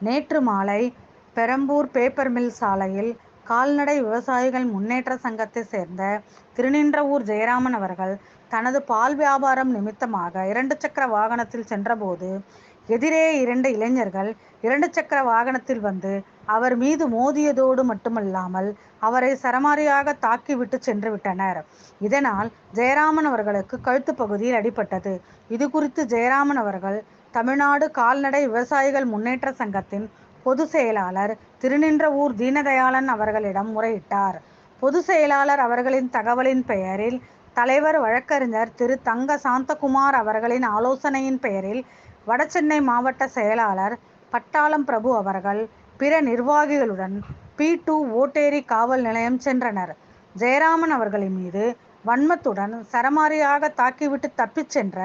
நேற்று மாலை Perambur paper mill சாலையில் கால்நடை விவசாயிகள் முன்னேற்ற சங்கத்தை சேர்ந்த திருநின்றவூர் ஜெயராமன் அவர்கள் தனது பால் வியாபாரம் நிமித்தமாக இரண்டு சக்கர வாகனத்தில் சென்றபோது எதிரே இரண்டு இளைஞர்கள் இரண்டு சக்கர வாகனத்தில் வந்து அவர் மீது மோதியதோடு மட்டுமல்லாமல் அவரை சரமாரியாக தாக்கிவிட்டு சென்று விட்டனர். இதனால் ஜெயராமன் அவர்களுக்கு கழுத்து பகுதியில் அடிபட்டது. இது குறித்து ஜெயராமன் அவர்கள் தமிழ்நாடு கால்நடை விவசாயிகள் முன்னேற்ற சங்கத்தின் பொதுச் செயலாளர் திருநின்றவூர் தீனதயாளன் அவர்களிடம் முறையிட்டார். பொதுச் செயலாளர் அவர்களின் தகவலின் பெயரில் தலைவர் வழக்கறிஞர் திரு தங்க சாந்தகுமார் அவர்களின் ஆலோசனையின் பெயரில் வடசென்னை மாவட்ட செயலாளர் பட்டாளம் பிரபு அவர்கள் பிற நிர்வாகிகளுடன் பி டூ ஓட்டேரி காவல் நிலையம் சென்றனர். ஜெயராமன் அவர்களின் மீது வன்மத்துடன் சரமாரியாக தாக்கிவிட்டு தப்பிச் சென்ற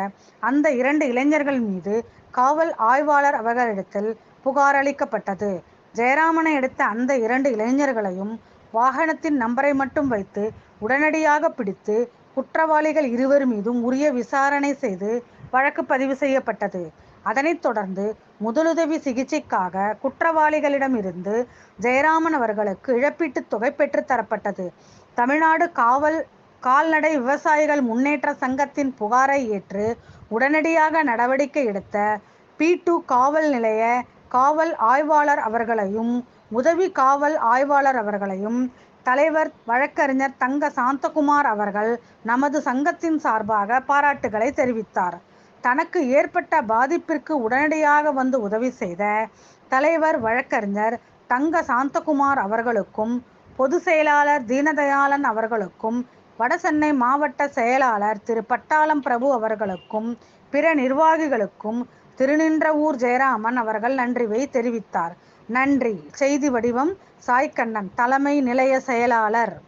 அந்த இரண்டு இளைஞர்கள் மீது காவல் ஆய்வாளர் அவர்களிடத்தில் புகார் அளிக்கப்பட்டது. ஜெயராமனை எடுத்த அந்த இரண்டு இளைஞர்களையும் வாகனத்தின் நம்பரை மட்டும் வைத்து உடனடியாக பிடித்து குற்றவாளிகள் இருவர் மீதும் உரிய விசாரணை செய்து வழக்கு பதிவு செய்யப்பட்டது. அதனைத் தொடர்ந்து முதலுதவி சிகிச்சைக்காக குற்றவாளிகளிடமிருந்து ஜெயராமன் அவர்களுக்கு இழப்பீட்டுத் தொகை பெற்றுத் தரப்பட்டது. தமிழ்நாடு காவல் கால்நடை விவசாயிகள் முன்னேற்ற சங்கத்தின் புகாரை ஏற்று உடனடியாக நடவடிக்கை எடுத்த பி டூ காவல் நிலைய காவல் ஆய்வாளர் அவர்களையும் உதவி காவல் ஆய்வாளர் அவர்களையும் தலைவர் வழக்கறிஞர் தங்க சாந்தகுமார் அவர்கள் நமது சங்கத்தின் சார்பாக பாராட்டுகளை தெரிவித்தார். தனக்கு ஏற்பட்ட பாதிப்பிற்கு உடனடியாக வந்து உதவி செய்த தலைவர் வழக்கறிஞர் தங்க சாந்தகுமார் அவர்களுக்கும் பொதுச் செயலாளர் தீனதயாளன் அவர்களுக்கும் வடசென்னை மாவட்ட செயலாளர் திரு பட்டாளம் பிரபு அவர்களுக்கும் பிற நிர்வாகிகளுக்கும் திருநின்றவூர் ஜெயராமன் அவர்கள் நன்றிவை தெரிவித்தார். நன்றி. செய்தி வடிவம் சாய்கண்ணன். தலைமை நிலைய செயலாளர்.